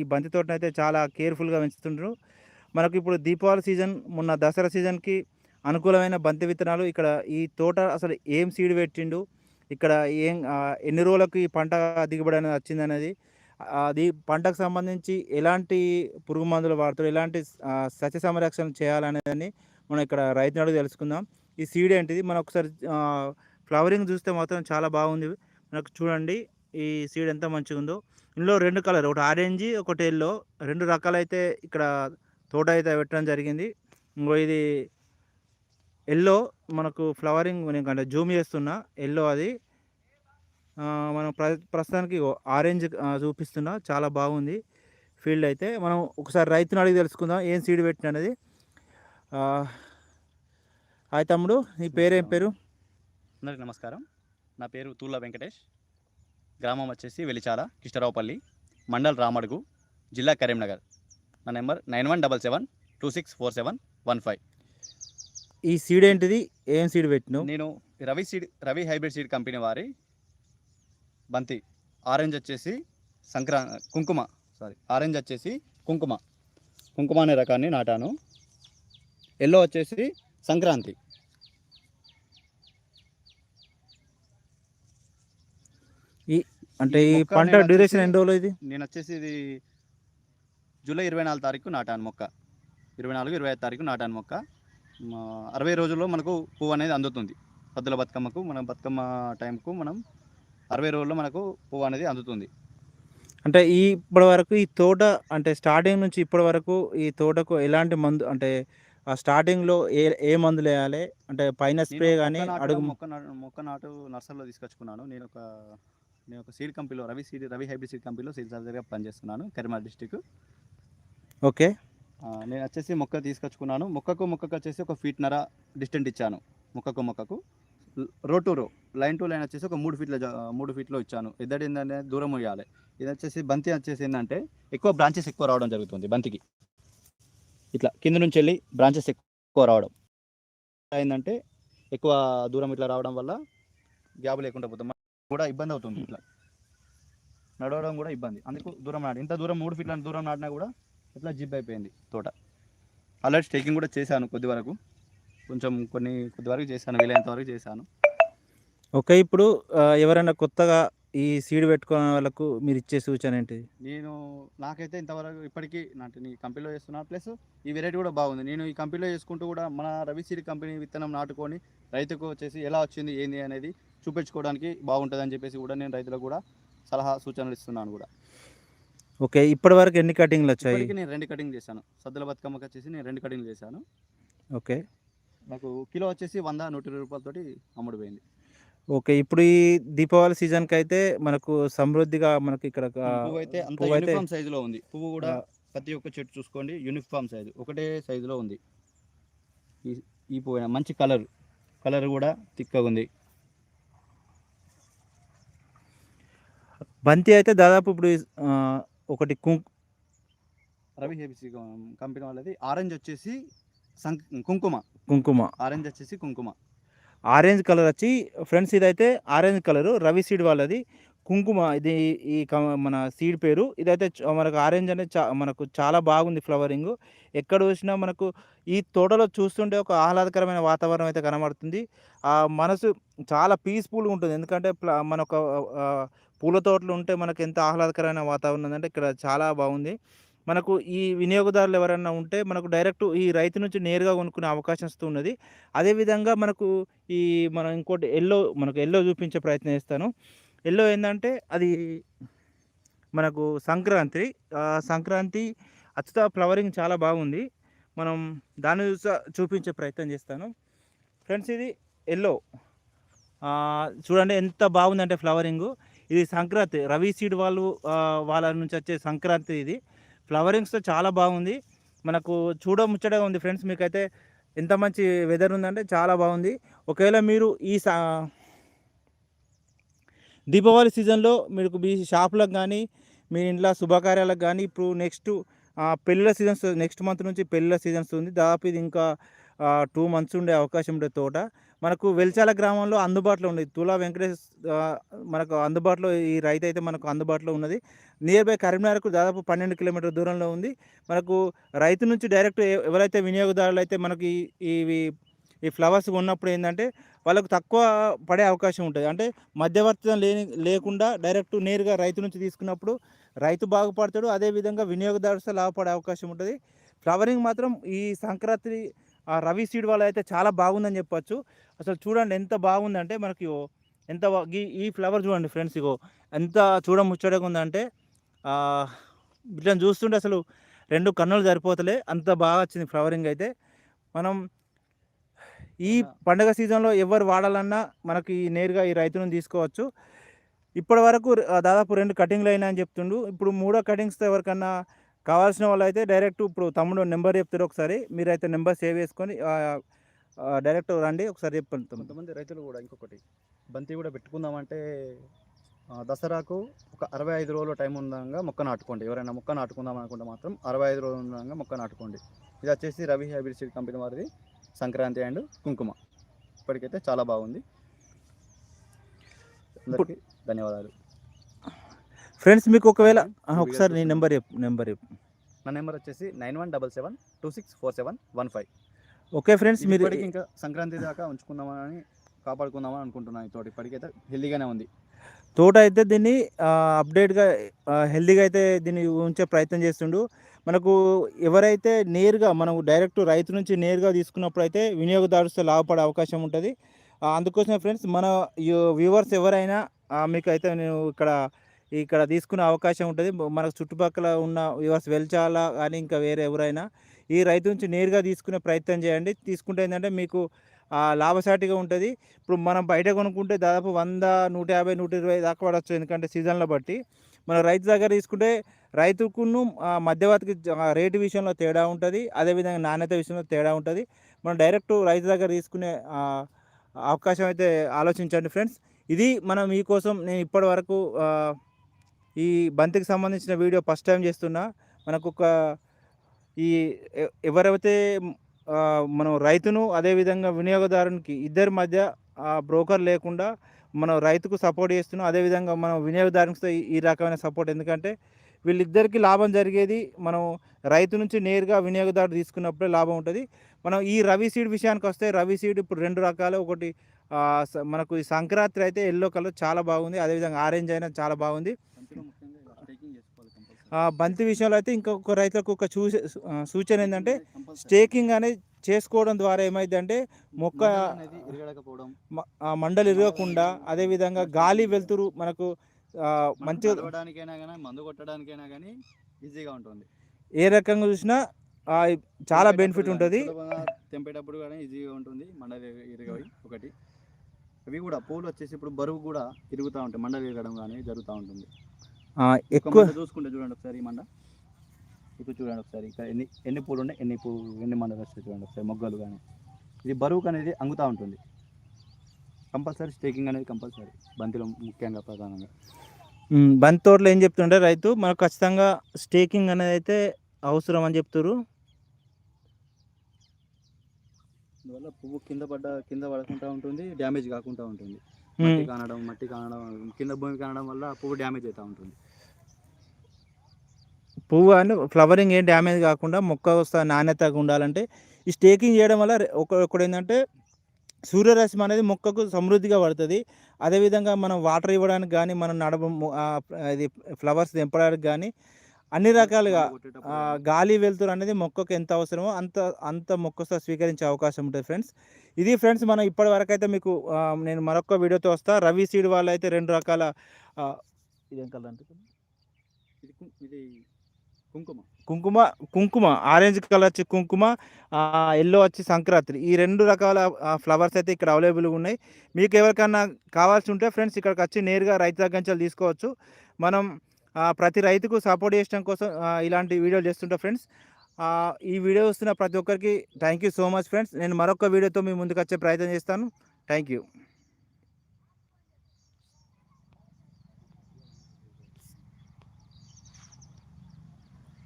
ఈ బంతి తోటను అయితే చాలా కేర్ఫుల్గా పెంచుతుండ్రు. మనకు ఇప్పుడు దీపావళి సీజన్ మొన్న దసరా సీజన్కి అనుకూలమైన బంతి విత్తనాలు ఇక్కడ ఈ తోట అసలు ఏం సీడ్ పెట్టిండు ఇక్కడ ఏం ఎన్ని రోజులకు ఈ పంట దిగుబడి అనేది వచ్చింది అనేది అది పంటకు సంబంధించి ఎలాంటి పురుగు మందులు వాడతారు ఎలాంటి సస్య సంరక్షణ చేయాలనేదని మనం ఇక్కడ రైతు అడుగు తెలుసుకుందాం. ఈ సీడ్ ఏంటిది? మనం ఒకసారి ఫ్లవరింగ్ చూస్తే మాత్రం చాలా బాగుంది. మనకు చూడండి. ఈ సీడ్ ఎంత మంచిగా ఉందో ఇందులో రెండు కలర్ ఒకటి ఆరెంజ్ ఒకటి ఎల్లో. రెండు రకాలైతే ఇక్కడ తోట అయితే పెట్టడం జరిగింది. ఇంకో ఇది ఎల్లో. మనకు ఫ్లవరింగ్ నేను అంటే జూమ్ చేస్తున్నా. ఎల్లో అది. మనం ప్ర ప్రస్తుతానికి ఆరెంజ్ చూపిస్తున్నా. చాలా బాగుంది ఫీల్డ్ అయితే. మనం ఒకసారి రైతుని అడిగి తెలుసుకుందాం ఏం సీడ్ పెట్టిన అనేది. హాయ్ తమ్ముడు నీ పేరేం పేరు? అందరికి నమస్కారం. నా పేరు తూళ్ళ వెంకటేష్. గ్రామం వచ్చేసి వెలిచాల కిష్టరావుపల్లి మండల్ రామడుగు జిల్లా కరీంనగర్. నా number nine one double seven two six four seven one five. ఈ సీడ్ ఏంటిది? ఏం సీడ్ పెట్టినావు? నేను Ravi seed Ravi hybrid seed company వారి బంతి. ఆరెంజ్ వచ్చేసి సంక్రా కుంకుమ సారీ ఆరెంజ్ వచ్చేసి కుంకుమ. కుంకుమ అనే రకాన్ని నాటాను. ఎల్లో వచ్చేసి సంక్రాంతి. అంటే ఈ ఈ మొక్క పంట నేను డ్యూరేషన్ ఎన్ని రోజులు ఇది నేను వచ్చేసి ఇది జూలై ఇరవై నాలుగు తారీఖు నాటాను మొక్క. ఇరవై నాలుగు ఇరవై ఐదు తారీఖు నాటాను మొక్క. మా అరవై రోజుల్లో మనకు పువ్వు అనేది అందుతుంది. సద్దుల బతుకమ్మకు మన బతుకమ్మ టైంకు మనం అరవై రోజుల్లో మనకు పువ్వు అనేది అందుతుంది. అంటే ఈ ఇప్పటి వరకు ఈ తోట అంటే స్టార్టింగ్ నుంచి ఇప్పటి వరకు ఈ తోటకు ఎలాంటి మందు అంటే ఆ స్టార్టింగ్లో ఏ ఏ మందులు వేయాలి అంటే పైన స్ప్రే కానీ మొక్క అడుగు మొక్క నాటు మొక్క నాటు నర్సరీలో తీసుకొచ్చుకున్నాను. నేను ఒక నేను ఒక సీడ్ కంపెనీలో Ravi seed Ravi hybrid seed కంపెనీలో సీడ్ సర్జరీగా పనిచేస్తున్నాను కరీంనగర్ డిస్టిక్ ఓకే. నేను వచ్చేసి మొక్క తీసుకొచ్చుకున్నాను. మొక్కకు మొక్కకు వచ్చేసి ఒక ఫీట్ నర డిస్టెంట్ ఇచ్చాను మొక్కకు మొక్కకు. రో టు రో లైన్ టు లైన్ వచ్చేసి ఒక మూడు ఫీట్ల మూడు ఫీట్లో ఇచ్చాను. ఇద్దరు ఏంటంటే దూరం ఇవ్వాలి ఇది వచ్చేసి బంతి వచ్చేసి ఏంటంటే ఎక్కువ బ్రాంచెస్ ఎక్కువ రావడం జరుగుతుంది బంతికి. ఇట్లా కింద నుంచి వెళ్ళి బ్రాంచెస్ ఎక్కువ రావడం. ఏంటంటే ఎక్కువ దూరం ఇట్లా రావడం వల్ల గ్యాప్ లేకుండా మనకు కూడా ఇబ్బంది అవుతుంది ఇట్లా. నడవడం కూడా ఇబ్బంది. అందుకు దూరం నాటి ఇంత దూరం మూడు ఫీట్ల దూరం నాటినా కూడా ఇట్లా జిబ్ అయిపోయింది తోట. ఆల్రెడీ స్టేకింగ్ కూడా చేశాను కొద్ది వరకు. కొంచెం కొన్ని కొద్ది వరకు చేశాను వీలైనంత వరకు చేశాను. ఓకే ఇప్పుడు ఎవరైనా కొత్తగా ఈ సీడ్ పెట్టుకునే వాళ్ళకు మీరు ఇచ్చే సూచన ఏంటిది నేను నాకైతే ఇంతవరకు ఇప్పటికీ నాటి నీ కంపెనీలో చేస్తున్నాను ప్లస్ ఈ వెరైటీ కూడా బాగుంది. నేను ఈ కంపెనీలో చేసుకుంటూ కూడా మన రవి సీడ్ కంపెనీ విత్తనం నాటుకొని రైతుకు వచ్చేసి ఎలా వచ్చింది ఏంది అనేది చూపించుకోవడానికి బాగుంటుంది అని చెప్పేసి కూడా నేను రైతులకు కూడా సలహా సూచనలు ఇస్తున్నాను కూడా. ఓకే ఇప్పటి వరకు ఎన్ని కటింగ్లు వచ్చాయి? ఇప్పటికి నేను రెండు కటింగ్ చేశాను. సద్దుల బతుకమ్మకి వచ్చేసి నేను రెండు కటింగ్ చేశాను. ఓకే. నాకు కిలో వచ్చేసి వంద నూట ఇరవై రూపాయలతోటి అమ్ముడు పోయింది ఓకే ఇప్పుడు ఈ దీపావళి సీజన్కి అయితే మనకు సమృద్ధిగా మనకి ఇక్కడ పువ్వు అయితే అంత పువ్వు అయితే యూనిఫామ్ సైజులో ఉంది. పువ్వు కూడా ప్రతి ఒక్క చెట్టు చూసుకోండి యూనిఫామ్ సైజు ఒకటే సైజులో ఉంది. ఈ ఈ పువ్వు మంచి కలర్ కలర్ కూడా తిక్కగా ఉంది. బంతి అయితే దాదాపు ఇప్పుడు ఒకటి కుంక్ రవి హెబిసి కంపెనీ వాళ్ళది. ఆరెంజ్ వచ్చేసి కుంకుమ. కుంకుమ. ఆరెంజ్ వచ్చేసి కుంకుమ. ఆరెంజ్ కలర్ వచ్చి ఫ్రెండ్స్ ఇదైతే ఆరెంజ్ కలరు రవి సీడ్ వాళ్ళది. కుంకుమ ఇది ఈ క- మన సీడ్ పేరు. ఇదైతే మనకు ఆరెంజ్ అనేది చా మనకు చాలా బాగుంది ఫ్లవరింగ్ ఎక్కడ చూసినా మనకు ఈ తోటలో చూస్తుంటే ఒక ఆహ్లాదకరమైన వాతావరణం అయితే కనబడుతుంది. ఆ మనసు చాలా పీస్ఫుల్గా ఉంటుంది. ఎందుకంటే ప్ల- మన ఒక పూల తోటలు ఉంటే మనకు ఎంత ఆహ్లాదకరమైన వాతావరణం ఉందంటే ఇక్కడ చాలా బాగుంది. మనకు ఈ వినియోగదారులు ఎవరైనా ఉంటే మనకు డైరెక్ట్ ఈ రైతు నుంచి నేరుగా కొనుక్కునే అవకాశం వస్తున్నది. అదేవిధంగా మనకు ఈ మనం ఇంకోటి ఎల్లో మనకు ఎల్లో చూపించే ప్రయత్నం చేస్తాను. ఎల్లో ఏంటంటే అది మనకు సంక్రాంతి. సంక్రాంతి అచ్చుత ఫ్లవరింగ్ చాలా బాగుంది. మనం దాన్ని చూసా చూపించే ప్రయత్నం చేస్తాను. ఫ్రెండ్స్ ఇది ఎల్లో. చూడండి ఎంత బాగుందంటే ఫ్లవరింగు. ఇది సంక్రాంతి. రవి సీడ్ వాళ్ళు వాళ్ళ నుంచి వచ్చే సంక్రాంతి ఇది. ఫ్లవరింగ్స్తో చాలా బాగుంది. మనకు చూడముచ్చటగా ఉంది ఫ్రెండ్స్ మీకైతే ఎంత మంచి వెదర్ ఉందంటే చాలా బాగుంది. ఒకవేళ మీరు ఈ సా దీపావళి సీజన్లో మీకు మీ షాపులకు కానీ మీ ఇంట్లో శుభకార్యాలకు కానీ ఇప్పుడు నెక్స్ట్ పెళ్ళిళ్ళ సీజన్స్ నెక్స్ట్ మంత్ నుంచి పెళ్ళిళ్ళ సీజన్స్ ఉంది. దాదాపు ఇది ఇంకా టూ మంత్స్ ఉండే అవకాశం ఉండే తోట. మనకు వెల్చాల గ్రామంలో అందుబాటులో ఉన్నది. తులా వెంకటేష్ మనకు అందుబాటులో ఈ రైతు అయితే మనకు అందుబాటులో ఉన్నది. నియర్ బై కరీంనగర్కు దాదాపు పన్నెండు కిలోమీటర్ దూరంలో ఉంది. మనకు రైతు నుంచి డైరెక్ట్ ఎవరైతే వినియోగదారులు అయితే మనకి ఈ- ఇవి ఈ ఫ్లవర్స్ ఉన్నప్పుడు ఏంటంటే వాళ్ళకు తక్కువ పడే అవకాశం ఉంటుంది. అంటే మధ్యవర్తిత్వం లేని లేకుండా డైరెక్ట్ నేరుగా రైతు నుంచి తీసుకున్నప్పుడు రైతు బాగుపడతాడు. అదేవిధంగా వినియోగదారుతో లాభపడే అవకాశం ఉంటుంది. ఫ్లవరింగ్ మాత్రం ఈ సంక్రాంతి ఆ రవి సీడ్ వల్ల అయితే చాలా బాగుందని చెప్పొచ్చు. అసలు చూడండి ఎంత బాగుందంటే మనకి ఎంత ఈ- ఫ్లవర్ చూడండి ఫ్రెండ్స్ ఇగో ఎంత చూడ ముచ్చటగా ఉందంటే ఇట్లా చూస్తుంటే అసలు రెండు కన్నులు సరిపోతలే అంత బాగా వచ్చింది ఫ్లవరింగ్ అయితే. మనం ఈ పండగ సీజన్లో ఎవరు వాడాలన్నా మనకి నేరుగా ఈ రైతులను తీసుకోవచ్చు. ఇప్పటి వరకు దాదాపు రెండు కటింగ్లు అయినా అని చెప్తుండు. ఇప్పుడు మూడో కటింగ్స్తో ఎవరికన్నా కావాల్సిన వాళ్ళు అయితే డైరెక్ట్ ఇప్పుడు తమ్ముడు నెంబర్ చెప్తారు ఒకసారి. మీరైతే నెంబర్ సేవ్ చేసుకొని డైరెక్ట్ రండి ఒకసారి చెప్పండి. కొంతమంది రైతులు కూడా ఇంకొకటి బంతి కూడా పెట్టుకుందామంటే దసరాకు ఒక అరవై ఐదు రోజుల టైం ఉండగా మొక్క నాటుకోండి. ఎవరైనా మొక్క నాటుకుందాం అనుకుంటే మాత్రం అరవై ఐదు రోజులు ఉండగా మొక్క నాటుకోండి. ఇది వచ్చేసి రవి హైబ్రిడ్ సీడ్ కంపెనీ వారిది సంక్రాంతి అండ్ కుంకుమ. ఇప్పటికైతే చాలా బాగుంది. ధన్యవాదాలు. ఫ్రెండ్స్ మీకు ఒకవేళ ఒకసారి నీ. నెంబర్ చెప్పు నెంబర్ చెప్పు. నా నెంబర్ వచ్చేసి nine one double seven two six four seven one five. Okay friends మీరు ఇంకా సంక్రాంతి దాకా ఉంచుకుందామని కాపాడుకుందామని అనుకుంటున్నాను ఈ తోట ఇప్పటికైతే హెల్దీగానే ఉంది. తోట అయితే దీన్ని అప్డేట్గా హెల్దీగా అయితే దీన్ని ఉంచే ప్రయత్నం చేస్తుండు. మనకు ఎవరైతే నేరుగా మనం డైరెక్ట్ రైతు నుంచి నేరుగా తీసుకున్నప్పుడు అయితే వినియోగదారుతో లాభపడే అవకాశం ఉంటుంది. అందుకోసమే ఫ్రెండ్స్ మన వ్యూవర్స్ ఎవరైనా మీకు అయితే నేను ఇక్కడ ఇక్కడ తీసుకునే అవకాశం ఉంటుంది. మనకు చుట్టుపక్కల ఉన్న వ్యూవర్స్ వెల్చాలా కానీ ఇంకా వేరే ఎవరైనా ఈ రైతు నుంచి నేరుగా తీసుకునే ప్రయత్నం చేయండి. తీసుకుంటే ఏంటంటే మీకు లాభసాటిగా ఉంటుంది. ఇప్పుడు మనం బయట కొనుక్కుంటే దాదాపు వంద నూట యాభై నూట ఇరవై దాకా పడవచ్చు ఎందుకంటే సీజన్లో బట్టి మన రైతు దగ్గర తీసుకుంటే రైతుకును మధ్యవర్తికి రేటు విషయంలో తేడా ఉంటుంది. అదేవిధంగా నాణ్యత విషయంలో తేడా ఉంటుంది. మనం డైరెక్ట్ రైతు దగ్గర తీసుకునే అవకాశం అయితే ఆలోచించండి ఫ్రెండ్స్. ఇది మనం మీకోసం నేను ఇప్పటి వరకు ఈ బంతికి సంబంధించిన వీడియో ఫస్ట్ టైం చేస్తున్నా. మనకు ఒక ఈ ఎవరైతే మనం రైతును అదేవిధంగా వినియోగదారునికి ఇద్దరి మధ్య బ్రోకర్ లేకుండా మనం రైతుకు సపోర్ట్ చేస్తున్నాం అదేవిధంగా మనం వినియోగదారునితో ఈ- రకమైన సపోర్ట్. ఎందుకంటే వీళ్ళిద్దరికీ లాభం జరిగేది మనం రైతు నుంచి నేరుగా వినియోగదారు తీసుకున్నప్పుడే లాభం ఉంటుంది. మనం ఈ రవి సీడ్ విషయానికి వస్తే రవి సీడ్ ఇప్పుడు రెండు రకాలు. ఒకటి మనకు సంక్రాంతి అయితే ఎల్లో కలర్ చాలా బాగుంది. అదేవిధంగా ఆరెంజ్ అయినా చాలా బాగుంది. బంతి విషయంలో అయితే ఇంకొక రైతులకు ఒక చూ సూచన ఏంటంటే స్టేకింగ్ అనేది చేసుకోవడం ద్వారా ఏమైందంటే మొక్క ఆ మండలు ఇరగకుండా అదేవిధంగా గాలి వెలుతురు మనకు ఆ, కానీ మందు కొట్టడానికైనా కానీ ఈజీగా ఉంటుంది. ఏ రకంగా చూసినా ఆ, చాలా బెనిఫిట్ ఉంటుంది. తెంపేటప్పుడు కానీ ఈజీగా ఉంటుంది మండలి ఇరగవి ఒకటి. అవి కూడా పూలు వచ్చేసి ఇప్పుడు బరువు కూడా ఇరుగుతూ ఉంటాయి మండలి ఇరగడం కానీ జరుగుతూ ఉంటుంది. ఆ, ఎక్కువ చూసుకుంటే చూడండి ఒకసారి ఈ మండ ఇప్పుడు చూడండి ఒకసారి ఇక్కడ ఎన్ని ఎన్ని పూలు ఉన్నాయి ఎన్ని పూలు ఎన్ని మండలు వస్తాయి చూడండి ఒకసారి మొగ్గలు కానీ. ఇది బరువుకు అనేది అంగుతూ ఉంటుంది. కంపల్సరీ స్టేకింగ్ అనేది కంపల్సరీ బంతిలో ముఖ్యంగా ప్రధానంగా. బంతి తోటలో ఏం చెప్తుంటే రైతు? మనకు ఖచ్చితంగా స్టేకింగ్ అనేది అయితే అవసరం అని చెప్తారు అందువల్ల పువ్వు కింద పడ్డ కింద పడకుండా ఉంటుంది డ్యామేజ్ కాకుండా ఉంటుంది. మట్టి కానడం మట్టి కానడం కింద భూమి కానడం వల్ల పువ్వు డ్యామేజ్ అవుతూ ఉంటుంది. పువ్వు అని ఫ్లవరింగ్ ఏం డ్యామేజ్ కాకుండా మొక్క వస్తా నాణ్యతగా ఉండాలంటే ఈ స్టేకింగ్ చేయడం వల్ల ఒక ఒకటి ఏంటంటే సూర్యరశ్మి అనేది మొక్కకు సమృద్ధిగా పడుతుంది. అదేవిధంగా మనం వాటర్ ఇవ్వడానికి కానీ మనం నడవ ఇది ఫ్లవర్స్ తెంపడానికి కానీ అన్ని రకాలుగా. గాలి వెలుతురు అనేది మొక్కకు ఎంత అవసరమో అంత అంత మొక్కతో స్వీకరించే అవకాశం ఉంటుంది ఫ్రెండ్స్. ఇది ఫ్రెండ్స్ మనం ఇప్పటి వరకు అయితే మీకు నేను మరొక వీడియోతో వస్తా. రవి సీడ్ వాళ్ళు అయితే రెండు రకాల ఇదేం కలర్ అంటే ఇది కుంకుమ. కుంకుమ కుంకుమ ఆరెంజ్ కలర్ వచ్చి కుంకుమ ఎల్లో వచ్చి సంక్రాంతి. ఈ రెండు రకాల ఫ్లవర్స్ అయితే ఇక్కడ అవైలబుల్గా ఉన్నాయి. మీకు ఎవరికన్నా కావాల్సి ఉంటే ఫ్రెండ్స్ ఇక్కడికి వచ్చి నేరుగా రైతు దగ్గర తీసుకోవచ్చు. మనం ప్రతి రైతుకు సపోర్ట్ చేయడం కోసం ఇలాంటి వీడియోలు చేస్తుంటాం ఫ్రెండ్స్. ఈ వీడియో వస్తున్న ప్రతి ఒక్కరికి thank you so much friends. నేను మరొక వీడియోతో మీ ముందుకు వచ్చే ప్రయత్నం చేస్తాను. Thank you